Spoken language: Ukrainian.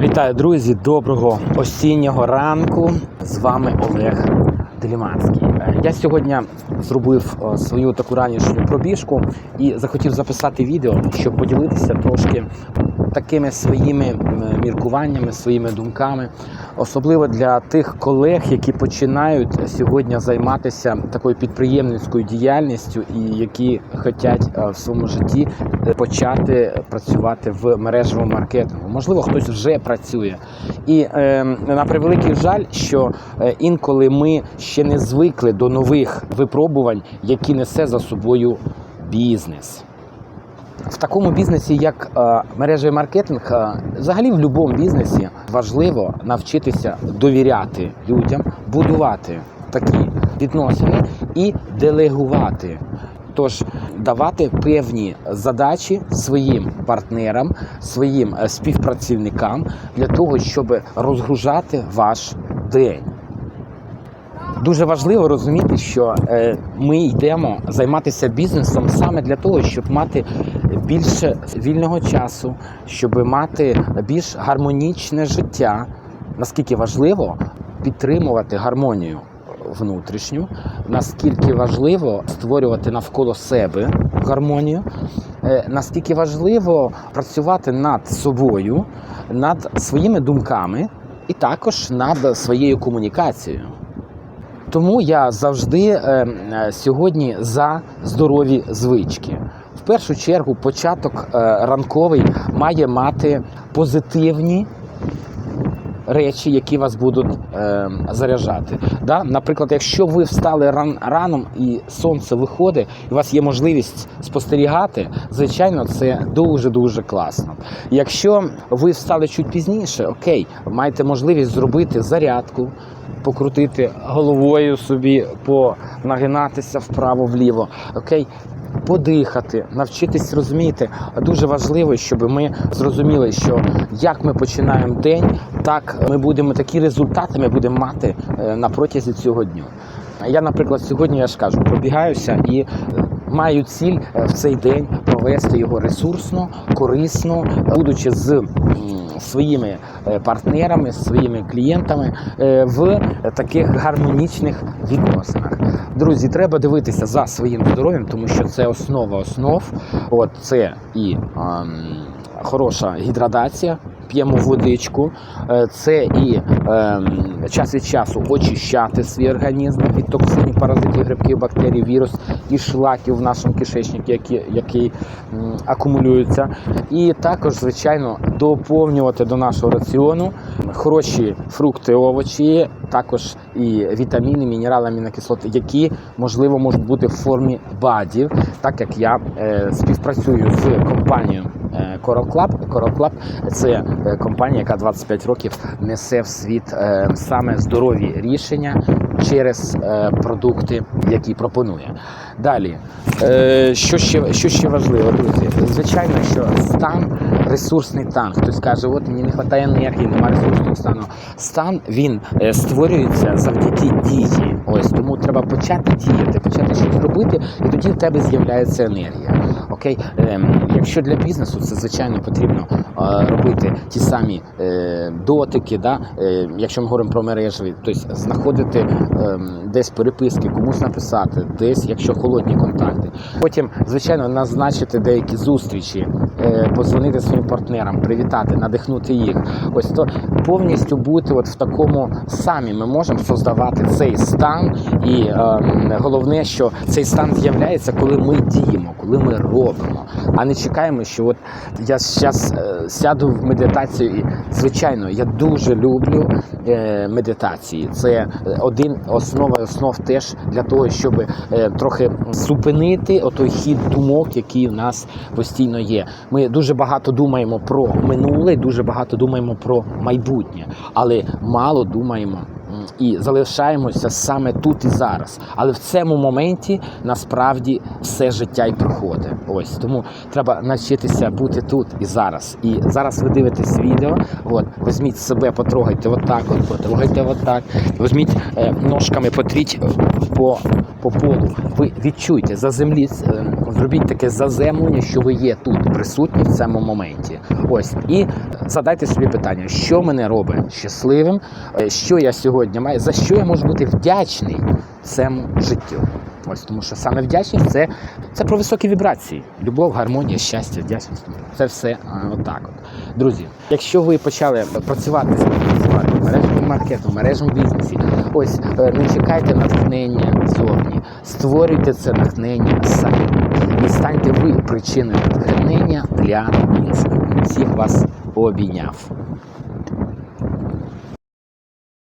Вітаю, друзі! Доброго осіннього ранку. З вами Олег Деліманський. Е, Я сьогодні зробив е, свою таку ранішню пробіжку і захотів записати відео, щоб поділитися трошки такими своїми міркуваннями, своїми думками, особливо для тих колег, які починають сьогодні займатися такою підприємницькою діяльністю і які хочуть е, в своєму житті почати працювати в мережевому маркетингу. Можливо, хтось вже працює. І е, на превеликий жаль, що е, інколи ми ще не звикли до нових випробувань, які несе за собою бізнес. В такому бізнесі, як е, мережевий маркетинг, е, взагалі в будь-якому бізнесі важливо навчитися довіряти людям, будувати такі відносини і делегувати. Тож давати певні задачі своїм партнерам, своїм е, співпрацівникам для того, щоб розгружати ваш день. Дуже важливо розуміти, що ми йдемо займатися бізнесом саме для того, щоб мати більше вільного часу, щоб мати більш гармонічне життя. Наскільки важливо підтримувати гармонію внутрішню, наскільки важливо створювати навколо себе гармонію, е, наскільки важливо працювати над собою, над своїми думками і також над своєю комунікацією. Тому я завжди е, е, сьогодні за здорові звички. В першу чергу, початок е, ранковий має мати позитивні речі, які вас будуть е, заряджати. Наприклад, якщо ви встали ран, раном і сонце виходить, і у вас є можливість спостерігати, звичайно, це дуже дуже класно. Якщо ви встали чуть пізніше, окей, маєте можливість зробити зарядку, покрутити головою собі, понагинатися вправо-вліво. Окей. Подихати, навчитись розуміти. Дуже важливо, щоб ми зрозуміли, що як ми починаємо день, так ми будемо такі результати ми будемо мати е, на протязі цього дню. Я, наприклад, сьогодні я ж кажу, пробігаюся і е, маю ціль е, в цей день провести його ресурсно, корисно, будучи з своїми е, партнерами, своїми клієнтами е, в таких гармонічних відносинах. Друзі, треба дивитися за своїм здоров'ям, тому що це основа основ. От це і хороша гідратація. П'ємо водичку, е, це і ем, час від часу очищати свій організм від токсинів, паразитів, грибків, бактерій, вірус і шлаків в нашому кишечнику, який м, акумулюються. І також, звичайно, доповнювати до нашого раціону хороші фрукти, овочі, також і вітаміни, мінерали, амінокислоти, які можливо можуть бути в формі БАДів, так як я е, співпрацюю з компанією. Е, Coral Club. Це е, компанія, яка 25 років несе в світ е, саме здорові рішення через е, продукти, які пропонує. Далі, е, що ще, що ще важливо, друзі? Звичайно, що стан, ресурсний стан. Хтось каже, от мені не вистачає енергії, немає ресурсного стану. Стан він е, створюється завдяки дії. Ось тому треба почати діяти, почати щось робити, і тоді в тебе з'являється енергія. Окей, Ем, якщо для бізнесу це звичайно потрібно е, робити ті самі е, дотики, да? е, якщо ми говоримо про мережі, тобто знаходити ем, десь переписки, комусь написати, десь, якщо холодні контакти. Потім, звичайно, назначити деякі зустрічі, е, подзвонити своїм партнерам, привітати, надихнути їх. Ось то повністю бути от в такому самі ми можемо создавати цей стан, і ем, головне, що цей стан з'являється, коли ми діємо, коли ми робимо, а не чекаємо, що от я зараз сяду в медитацію. І звичайно, я дуже люблю е, медитації. Це е, один основа основ теж для того, щоб е, трохи зупинити отой хід думок, який у нас постійно є. Ми дуже багато думаємо про минуле, дуже багато думаємо про майбутнє, але мало думаємо і залишаємося саме тут і зараз. Але в цьому моменті насправді все життя і проходить. Ось тому треба навчитися бути тут і зараз. І зараз ви дивитесь відео. От візьміть себе, потрогайте отак, от потрогайте отак. Візьміть е, ножками, потріть е, по, по полу. Ви відчуйте за землі, е, зробіть таке заземлення, що ви є тут присутні в цьому моменті. Ось і задайте собі питання, що мене робить щасливим, е, що я сьогодні маю, за що я можу бути вдячний цьому життю. Ось тому, що саме вдячність це, це про високі вібрації. Любов, гармонія, щастя, вдячність. Це все а, отак. От. Друзі, якщо ви почали працювати працювати в мережному маркету, в мережному бізнесі, ось е, не чекайте натхнення зовні, створюйте це натхнення самі. І станьте ви причиною натхнення для інших. Всіх вас обійняв.